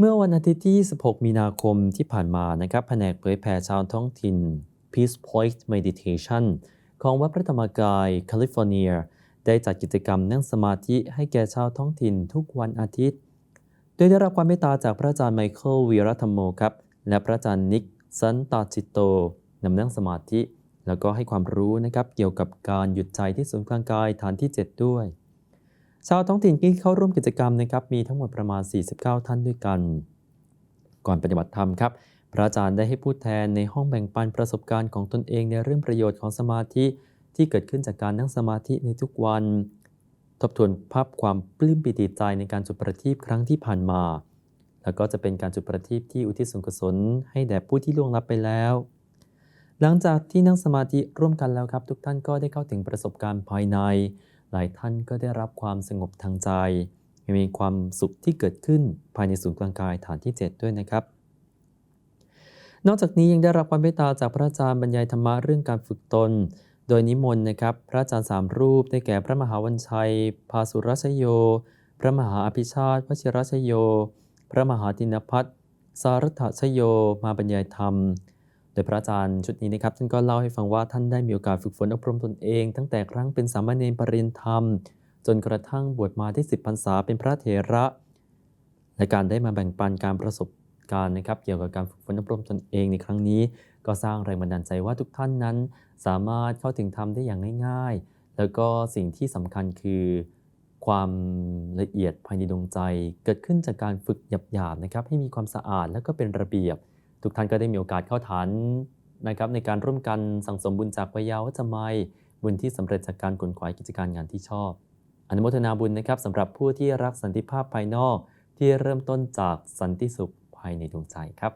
เมื่อวันอาทิตย์ที่ 26 มีนาคมที่ผ่านมานะครับแผนกเผยแผ่ชาวท้องถิ่น Peace Point Meditation ของวัดพระธรรมกายแคลิฟอร์เนีย ได้จัดกิจกรรมนั่งสมาธิให้แก่ชาวท้องถิ่นทุกวันอาทิตย์ โดยได้รับความเมตตาจากพระอาจารย์ไมเคิลวีรธรรมโมครับ และพระอาจารย์นิกสันตาจิตโตนำนั่งสมาธิ แล้วก็ให้ความรู้นะครับเกี่ยวกับการหยุดใจที่ศูนย์กลางกายฐานที่ 7 ด้วย ชาวท้องถิ่นที่เข้าร่วมกิจกรรมนะครับมีทั้งหมดประมาณ 49 ท่านด้วยกัน ก่อนปฏิบัติธรรมครับ พระอาจารย์ได้ให้พูดแทนในห้องแบ่งปันประสบการณ์ของตนเองในเรื่องประโยชน์ของสมาธิที่เกิดขึ้นจากการนั่งสมาธิในทุกวัน ทบทวนภาพความปลื้มปิติใจในการจุดประทีปครั้งที่ผ่านมา แล้วก็จะเป็นการจุดประทีปที่อุทิศส่วนกุศลให้แด่ผู้ที่ล่วงลับไปแล้ว หลังจากที่นั่งสมาธิร่วมกันแล้วครับ ทุกท่านก็ได้เข้าถึงประสบการณ์ภายใน หลายท่านก็ได้รับความสงบทางใจ มีความสุขที่เกิดขึ้นภายในศูนย์กลางกายฐานที่ 7 ด้วยนะครับ นอกจากนี้ยังได้รับความเมตตาจากพระอาจารย์บรรยายธรรมะเรื่องการฝึกตน โดยนิมนต์นะครับ พระอาจารย์สามรูปได้แก่พระมหาวันชัย ภาสุรชโย พระมหาอภิชาติวชิรชโย พระมหาตินพัฒน์สารัตถชโย มาบรรยายธรรม ดยพระอาจารย์ชุดนี้นะครับท่านก็เล่าให้ฟังว่าท่านได้มีโอกาสฝึกฝนอบรมตนเอง ตั้งแต่ครั้งเป็นสามเณรปรริยนธรรม จนกระทั่งบวชมาที่ 10พรรษาเป็นพระเถระ และการได้มาแบ่งปันการประสบการณ์นะครับเกี่ยวกับการฝึกฝนอบรมตนเองในครั้งนี้ ก็สร้างแรงบันดาลใจว่าทุกท่านนั้น สามารถเข้าถึงธรรมได้อย่างง่าย ๆ แล้วก็สิ่งที่สำคัญคือความละเอียดภายในดวงใจ เกิดขึ้นจากการฝึกหยาบๆนะครับให้มีความสะอาดและก็เป็นระเบียบ ทุกท่านก็ได้มีโอกาสเข้าฐานนะครับในการร่วมกันสั่งสมบุญจากพยาวัจไมยบุญที่สำเร็จจากการขนขวายกิจการงานที่ชอบ อนุโมทนาบุญนะครับสำหรับผู้ที่รักสันติภาพภายนอกที่เริ่มต้นจากสันติสุขภายในดวงใจครับ